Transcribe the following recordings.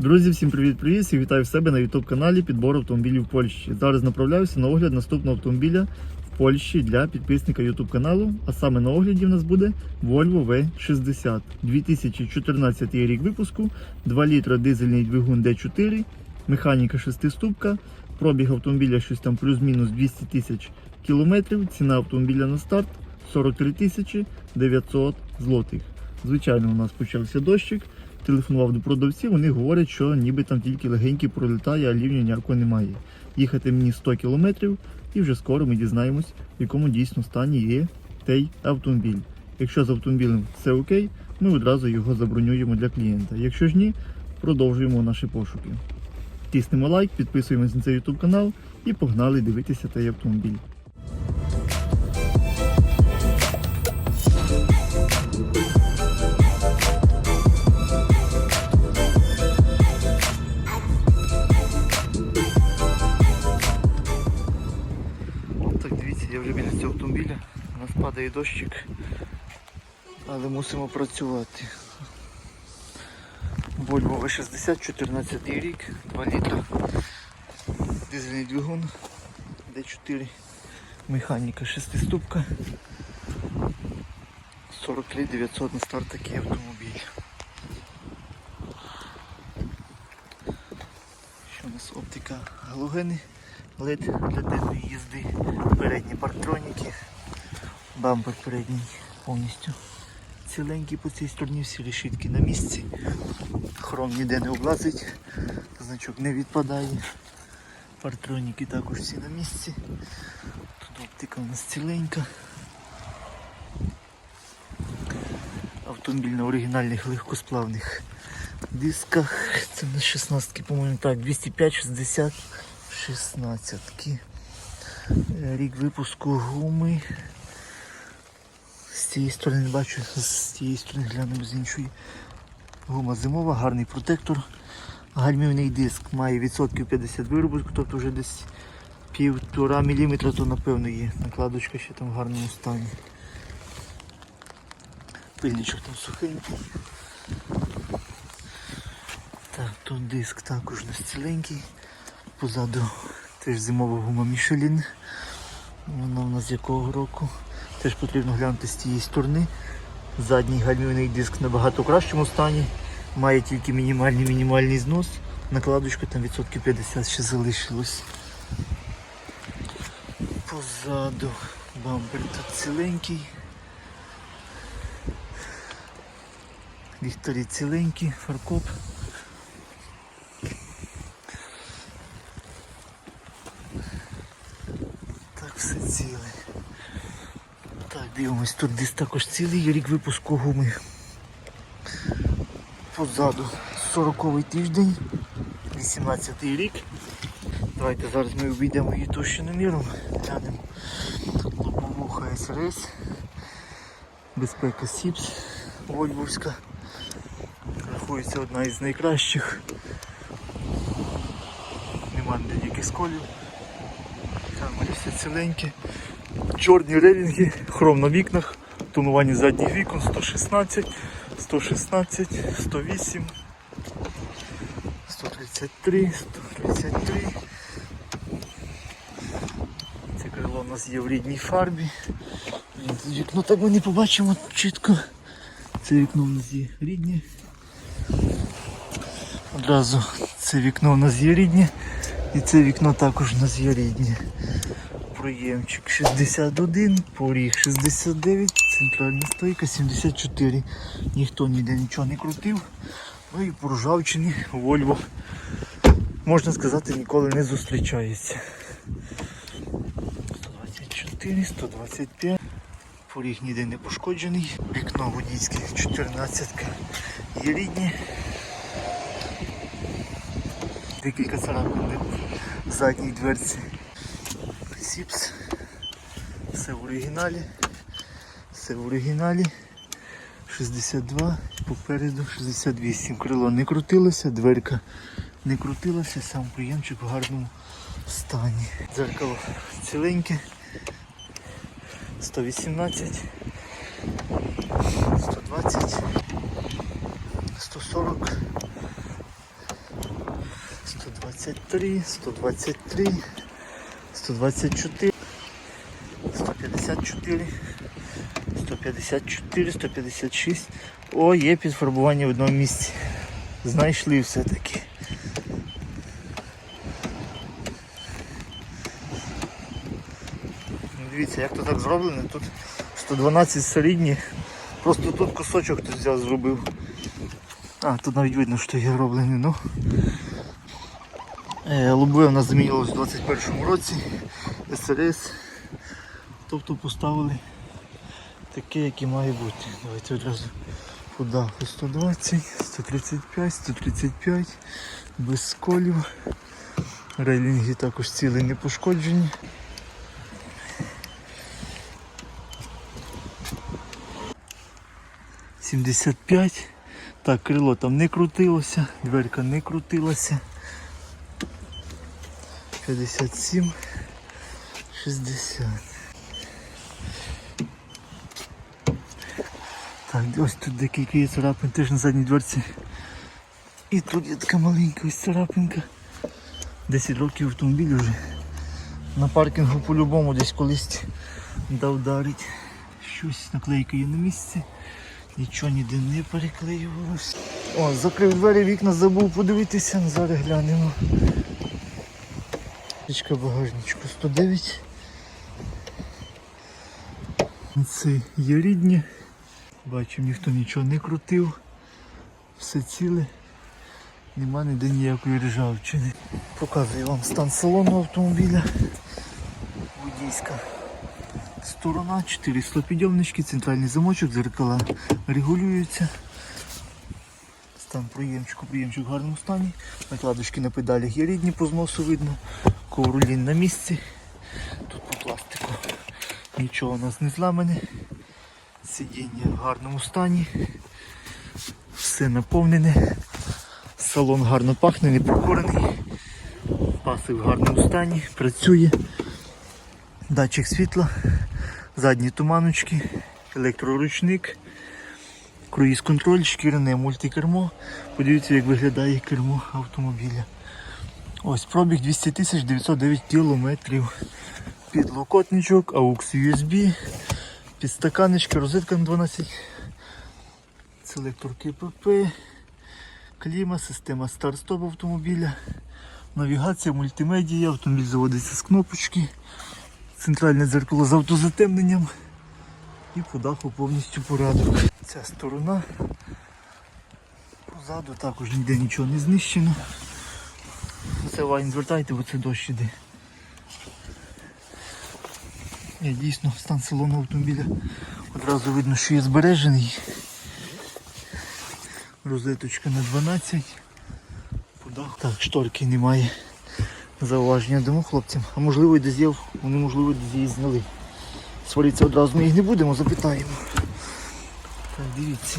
Друзі, всім привіт-привіт! Всіх вітаю себе на youtube каналі Підбор автомобілів в Польщі. Зараз направляюся на огляд наступного автомобіля в Польщі для підписника youtube каналу. А саме на огляді в нас буде Volvo V60 2014 рік випуску, 2 літра дизельний двигун D4, механіка 6 ступка, пробіг автомобіля щось там плюс-мінус 200 тисяч кілометрів, ціна автомобіля на старт 43 тисячі 900 злотих. Звичайно, у нас почався дощик. Телефонував до продавців, вони говорять, що ніби там тільки легенький пролітає, а рівня ніякого немає. Їхати мені 100 кілометрів і вже скоро ми дізнаємось, в якому дійсно стані є той автомобіль. Якщо з автомобілем все окей, ми одразу його забронюємо для клієнта. Якщо ж ні, продовжуємо наші пошуки. Тиснемо лайк, підписуємось на цей YouTube канал і погнали дивитися цей автомобіль. Падає дощик, але мусимо працювати. Volvo V60, 14 рік, 2 літра. Дизельний двигун, D4, механіка 6 ступка. 43 900 на старт такий автомобіль. Що у нас оптика галогени, LED для денної їзди, передні парктроніки, бампер передній повністю ціленький по цій стороні, всі решітки на місці. Хром ніде не облазить, значок не відпадає. Парктроніки також всі на місці. Тут оптика у нас ціленька. Автомобіль на оригінальних легкосплавних дисках. Це на 16 по-моєму, так, 205, 60, 16. Рік випуску гуми. З цієї сторони не бачу, з цієї сторони глянемо з іншої. Гума зимова, гарний протектор. Гальмівний диск має відсотків 50 виробітку, тобто вже десь півтора міліметра, то напевно є. Накладочка ще там в гарному стані. Пильничок там сухенький. Так, тут диск також у ціленький. Позаду теж зимова гума Мішелін. Вона у нас якого року. Теж потрібно глянути з тієї сторони. Задній гальмівний диск набагато кращому стані. Має тільки мінімальний мінімальний знос. Накладочка там відсотків 50 ще залишилось. Позаду бампер тут ціленький. Ліхтарі ціленькі, фаркоп. Так, все ціле. Так, дивимось, тут десь також цілий рік випуску гуми. Позаду 40-й тиждень, 18-й рік. Давайте зараз ми обійдемо її товщину міром, глянемо лобову ХСРС, безпека Сіпс, Вольвовська. Рахується одна із найкращих. Нема ніяких сколів. Камери все ціленькі. Чорні релінги, хром на вікнах, тонування задніх вікон 116, 116, 108, 133, 133. Це крило у нас є в рідній фарбі. Вікно так ми не побачимо чітко. Це вікно у нас є рідне. Одразу це вікно у нас є рідне і це вікно також у нас є рідне. Проємчик 61, поріг 69, центральна стойка 74. Ніхто ніде нічого не крутив. Ну і по Volvo, можна сказати, ніколи не зустрічається. 124, 125. Поріг ніде не пошкоджений. Вікно водійське 14 є рідні. Декілька царапин в задній дверці. Сіпс. Все в оригіналі. Все в оригіналі. 62, попереду 68. Крило не крутилося, дверка не крутилася, сам приємчик в гарному стані. Дзеркало ціленьке. 118, 120, 140, 123, 123, 124, 154, 154, 156. О, є підфарбування в одному місці. Знайшли все-таки. Дивіться, як то так зроблено. Тут 112 середні. Просто тут кусочок хтось взяв зробив. А, тут навіть видно, що є роблений. Ну. Е, Лобове в нас замінилось у 21-му році. СРС. Тобто поставили таке, яке має бути. Давайте одразу по 120, 135, 135, без сколів. Рейлінги також цілі не пошкоджені. Сімдесят п'ять. Так, крило там не крутилося, дверка не крутилася. 57, 60. Так, ось тут декілька є царапин теж на задній дверці. І тут є така маленька ось царапинка. 10 років автомобіль вже. На паркінгу по-любому десь колись дав дарить. Щось наклейка є на місці. Нічого ніде не переклеювалося. О, закрив двері, вікна забув подивитися, зараз глянемо. Річка багажничку 109. Це є рідні. Бачимо, ніхто нічого не крутив. Все ціле. Нема ніде ніякої ржавчини. Показую вам стан салону автомобіля. Водійська сторона, 4 стопідйомнички, центральний замочок, зеркала регулюються. Стан приємчику, приємчик в гарному стані. Накладочки на педалях є рідні, по зносу видно. Ковролін на місці. Тут по пластику нічого у нас не зламане. Сидіння в гарному стані. Все наповнене. Салон гарно пахне, не покорений. Паси в гарному стані, працює. Датчик світла, задні туманочки, електроручник, круїз контроль, шкіряне мультикермо. Подивіться, як виглядає кермо автомобіля. Ось пробіг 200 тисяч 909 кілометрів. Підлокотничок, AUX USB, підстаканечки, розетка на 12. Селектор КПП, кліма, система старт-стоп автомобіля, навігація, мультимедія, автомобіль заводиться з кнопочки, центральне дзеркало з автозатемненням і по даху повністю порядок. Ця сторона. Позаду також ніде нічого не знищено. Це вайн звертайте, бо це дощ іде. Ні, дійсно, стан салону автомобіля одразу видно, що є збережений. Розеточка на 12. Подах. Так, шторки немає. Зауваження дому хлопцям. А можливо і є, вони можливо її зняли. Сваритися одразу ми їх не будемо, запитаємо. Так, дивіться.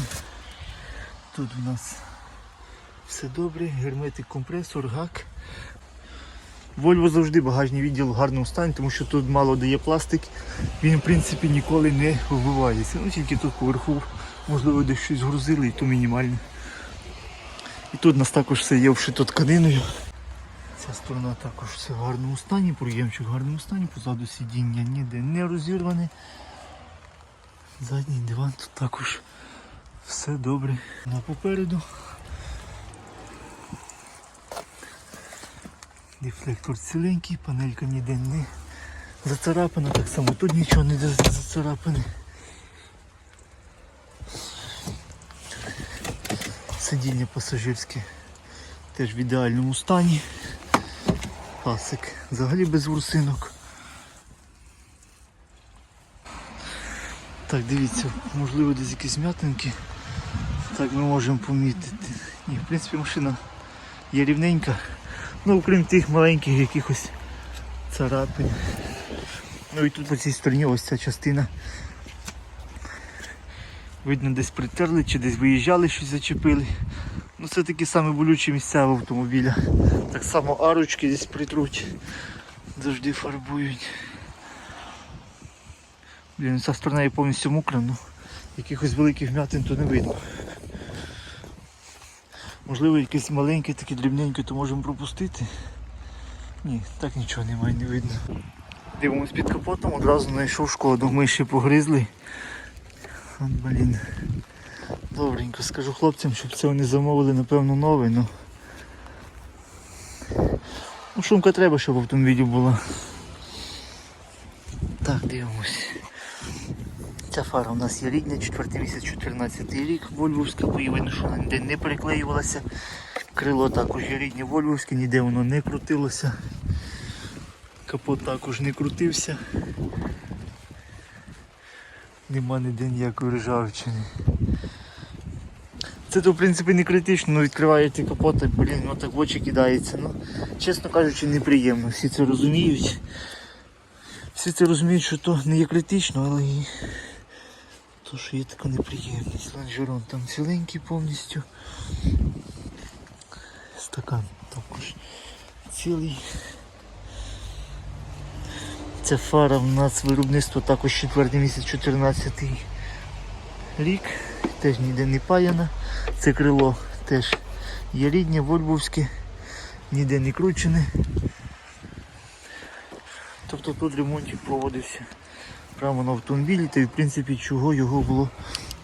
Тут у нас все добре, герметик, компресор, гак. Вольво завжди багажний відділ в гарному стані, тому що тут мало де є пластик, він в принципі ніколи не вбивається. Ну тільки тут поверху, можливо, десь щось грузили і то мінімально. І тут у нас також все є вшито тканиною. Ця сторона також все в гарному стані, проємчик в гарному стані, позаду сидіння ніде не розірване. Задній диван тут також все добре. На попереду. Дефлектор ціленький, панелька ніде не зацарапана, так само тут нічого не зацарапане. Сидіння пасажирське теж в ідеальному стані. Пасик взагалі без ворсинок. Так, дивіться, можливо десь якісь м'ятинки. Так ми можемо помітити. Ні, в принципі машина є рівненька. Ну, окрім тих маленьких якихось царапин. Ну і тут по цій стороні ось ця частина. Видно, десь притерли чи десь виїжджали, щось зачепили. Ну це такі самі болючі місця в автомобіля. Так само арочки десь притруть. Завжди фарбують. Блін, ця сторона є повністю мокра, ну якихось великих вмятин то не видно. Можливо, якесь маленьке, таке дрібненьке, то можемо пропустити. Ні, так нічого немає, не видно. Дивимось під капотом, одразу знайшов шкоду. Ми ще погризли. От, блін. Добренько, скажу хлопцям, щоб це вони замовили, напевно, новий, ну. Ну, шумка треба, щоб в автомобілі була. Так, дивимось. Фара у нас є рідня, 4 місяць, 14 рік, вольвовська, бо що вона ніде не переклеювалася. Крило також є рідне вольвовське, ніде воно не крутилося. Капот також не крутився. Нема ніде ніякої ржавчини. Це то в принципі не критично, ну відкриваєте капот, блін, ну так в очі кидається. Ну, чесно кажучи, неприємно. Всі це розуміють. Всі це розуміють, що то не є критично, але і то, що є така неприємність. Лонжерон там ціленький повністю. Стакан також цілий. Ця фара в нас виробництво також 4 місяць 14 рік. Теж ніде не паяна. Це крило теж є рідне, вольвовське, ніде не кручене. Тобто тут ремонтик проводився прямо на автомобілі, та й в принципі чого його було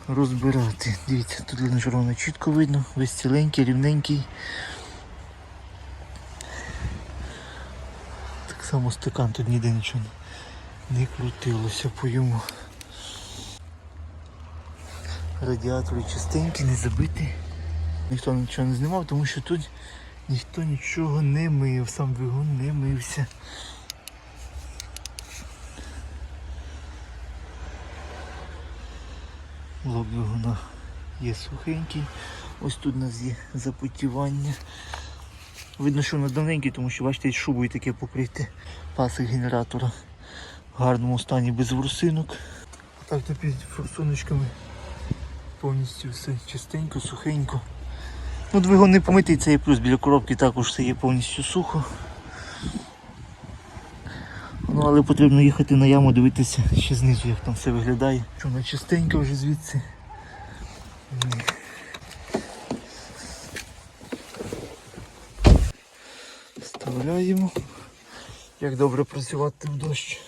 розбирати. Дивіться, тут лонжерони чітко видно, весь ціленький, рівненький. Так само стакан тут ніде нічого не крутилося по йому. Радіатори чистенькі, не забиті. Ніхто нічого не знімав, тому що тут ніхто нічого не мив, сам двигун не мився. Лоб двигуна є сухенький. Ось тут у нас є запотівання. Видно, що воно давненький, тому що бачите, шубою таке покрите. Пасик генератора в гарному стані без ворсинок. Так то під форсуночками повністю все чистенько, сухенько. Ну, двигун не помитий, це є плюс біля коробки також все є повністю сухо. Ну, але потрібно їхати на яму, дивитися ще знизу, як там все виглядає. Вона чистенька вже звідси. Вставляємо. Як добре працювати в дощ.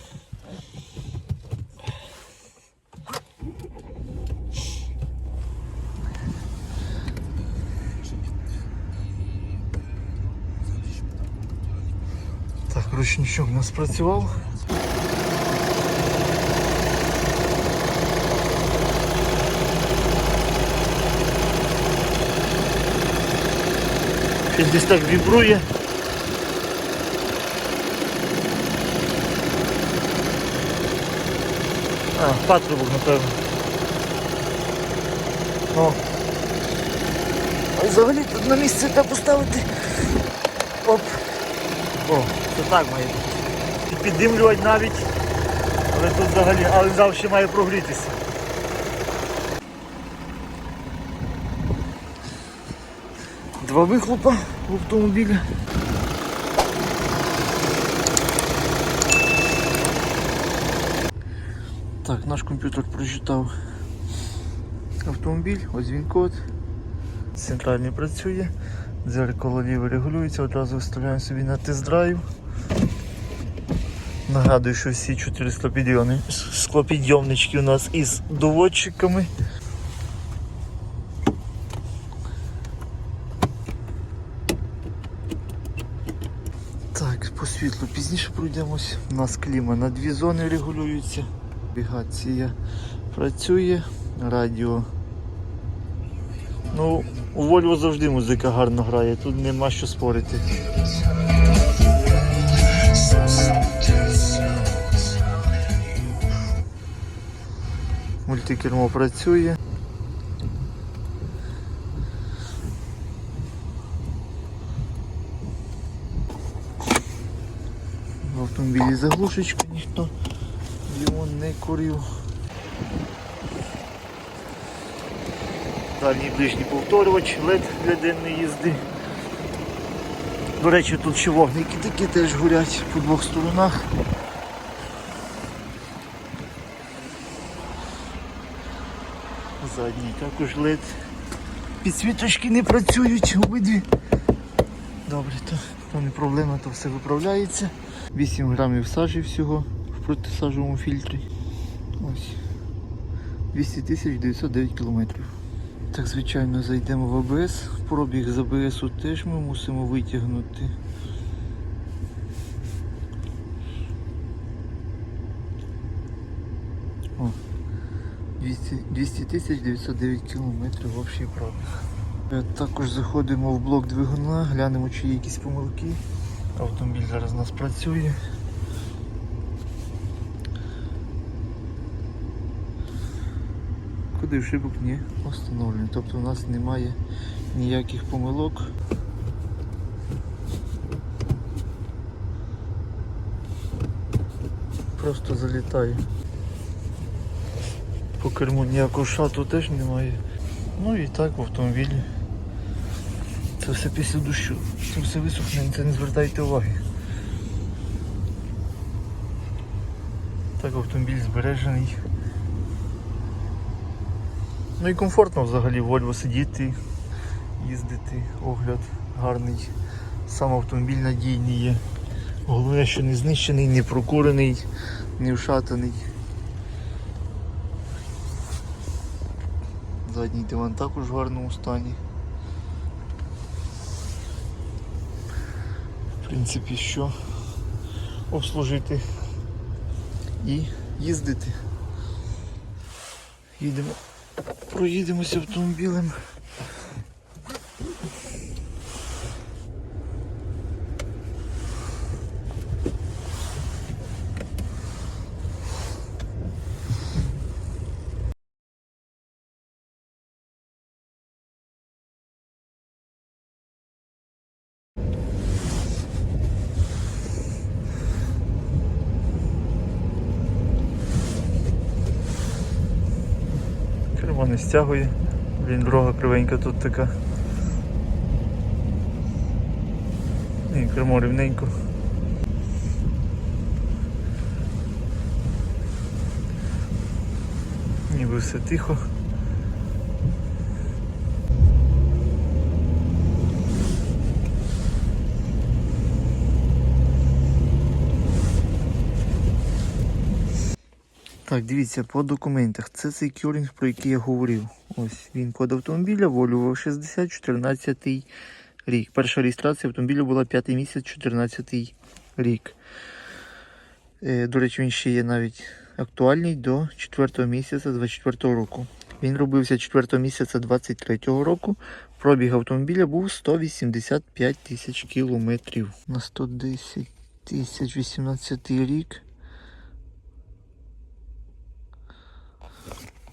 ручничок у нас працював. Щось десь так вібрує. А, патрубок, напевно. О. А взагалі тут на місце так поставити. О, це так має бути. Піддимлювати навіть. Але тут взагалі, але завжди має прогрітися. Два вихлопа в автомобілі. Так, наш комп'ютер прочитав автомобіль, ось він код. Центральний працює, дзеркало ліве регулюється, одразу виставляємо собі на тест-драйв. Нагадую, що всі чотири склопідйомни- склопідйомнички у нас із доводчиками. Так, по світлу пізніше пройдемось. У нас кліма на дві зони регулюється. Навігація працює, радіо. Ну, у Volvo завжди музика гарно грає, тут нема що спорити. Мультикермо працює. В автомобілі заглушечка ніхто його не курив. Дальній ближній повторювач, LED для денної їзди. До речі, тут ще вогники такі теж горять по двох сторонах. Задній також LED. підсвіточки не працюють обидві. Добре, то, то не проблема, то все виправляється. 8 грамів сажі всього в протисажовому фільтрі. Ось. 200 тисяч 909 кілометрів. Так, звичайно, зайдемо в АБС. Пробіг з АБСу теж ми мусимо витягнути. О, 200 200 тисяч 909 кілометрів общий пробіг. Е, Також заходимо в блок двигуна, глянемо, чи є якісь помилки. Автомобіль зараз у нас працює. Куди шибок не встановлено. Тобто у нас немає ніяких помилок. Просто залітає. По керму ніякого шату теж немає. Ну і так в автомобілі. Це все після дощу. Це все висохне, це не звертайте уваги. Так автомобіль збережений. Ну і комфортно взагалі в Volvo сидіти, їздити, огляд гарний. Сам автомобіль надійний є. Головне, що не знищений, не прокурений, не вшатаний. Задній диван також в гарному стані. В принципі, що обслужити і їздити. Їдемо, проїдемося автомобілем. Кермо стягує. Блін, дорога кривенька тут така. І кермо рівненько. Ніби все тихо. Так, дивіться, по документах. Це цей кюрінг, про який я говорив. Ось він код автомобіля, Volvo 60 14 рік. Перша реєстрація автомобіля була 5 місяць 14 рік. Е, До речі, він ще є навіть актуальний до 4 місяця 24 року. Він робився 4 місяця 23 року. Пробіг автомобіля був 185 тисяч кілометрів. На 110 тисяч 18 рік.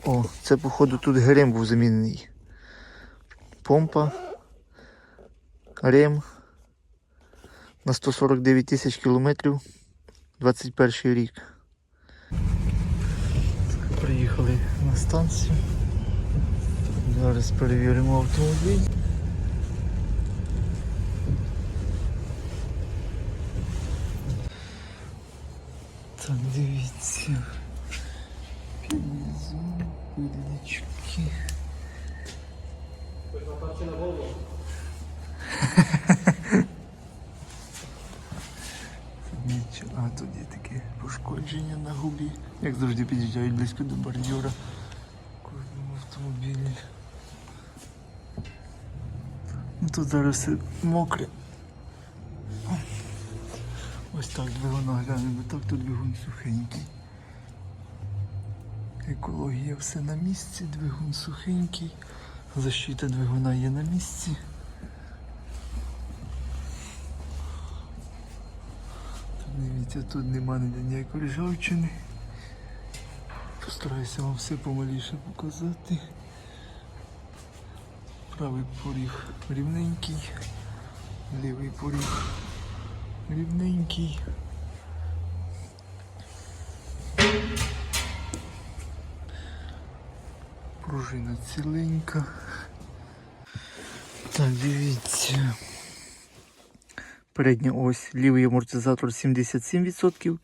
О, це походу тут грем був замінений. Помпа. Рем. На 149 тисяч кілометрів. 21 рік. Приїхали на станцію. Зараз перевіримо автомобіль. Так, дивіться. Підлізу, Нічого, а тут є таке пошкодження на губі. Як завжди під'їжджають близько до бордюра. В Кожному автомобілі. Ну, Тут зараз все мокре. Ось так двигуна глянемо, так тут двигун сухенький. Екологія все на місці, двигун сухенький, защита двигуна є на місці. Дивіться, тут нема ніякої ржавчини. Постараюся вам все помаліше показати. Правий поріг рівненький, лівий поріг рівненький. Пружина ціленька. Так, дивіться. Передня ось, лівий амортизатор 77%,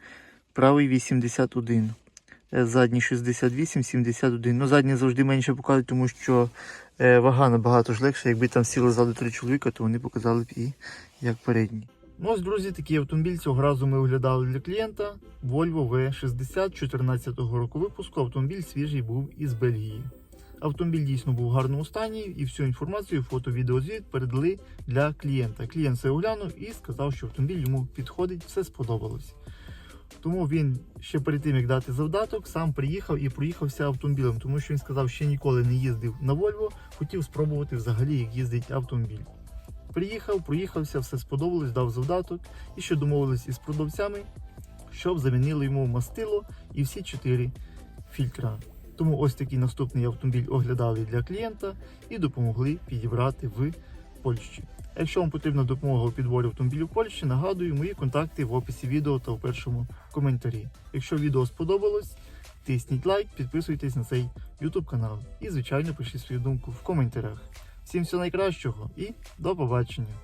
правий 81%. е, задній 68, 71. Ну, задні завжди менше показують, тому що е, вага набагато ж легша. Якби там сіли ззаду три чоловіка, то вони показали б і як передні. Ну ось, друзі, такий автомобіль цього разу ми оглядали для клієнта. Volvo V60 14 року випуску. Автомобіль свіжий був із Бельгії. Автомобіль дійсно був в гарному стані і всю інформацію, фото, відеозвіт передали для клієнта. Клієнт все оглянув і сказав, що автомобіль йому підходить, все сподобалось. Тому він ще перед тим, як дати завдаток, сам приїхав і проїхався автомобілем, тому що він сказав, що ніколи не їздив на Volvo, хотів спробувати взагалі, як їздить автомобіль. Приїхав, проїхався, все сподобалось, дав завдаток і ще домовились із продавцями, щоб замінили йому мастило і всі чотири фільтра. Тому ось такий наступний автомобіль оглядали для клієнта і допомогли підібрати в Польщі. Якщо вам потрібна допомога у підборі автомобілів в Польщі, нагадую мої контакти в описі відео та в першому коментарі. Якщо відео сподобалось, тисніть лайк, підписуйтесь на цей YouTube канал і, звичайно, пишіть свою думку в коментарях. Всім всього найкращого і до побачення!